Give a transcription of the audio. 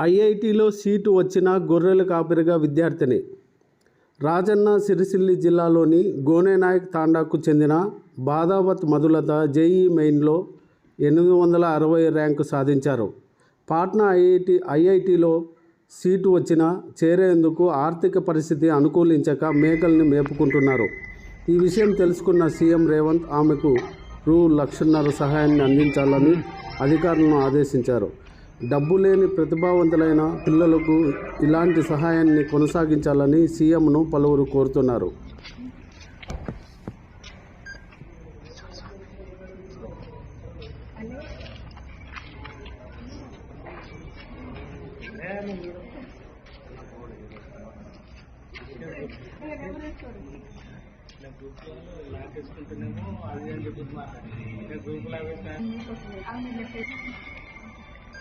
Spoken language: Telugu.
ఐఐటిలో సీటు వచ్చిన గొర్రెల కాపరిగా విద్యార్థిని. రాజన్న సిరిసిల్లి జిల్లాలోని గోనేనాయక్ తాండాకు చెందిన బాదావత్ మధులత జేఈ మెయిన్లో ఎనిమిది వందల అరవై ర్యాంకు సాధించారు. పాట్నా ఐఐటి ఐఐటిలో సీటు వచ్చినా చేరేందుకు ఆర్థిక పరిస్థితి అనుకూలించక మేకల్ని మేపుకుంటున్నారు. ఈ విషయం తెలుసుకున్న సీఎం రేవంత్ ఆమెకు రూ లక్షన్నర సహాయాన్ని అందించాలని అధికారులను ఆదేశించారు. డబ్బు లేని ప్రతిభావంతులైన పిల్లలకు ఇలాంటి సహాయాన్ని కొనసాగించాలని సీఎంను పలువురు కోరుతున్నారు. గ్రూప్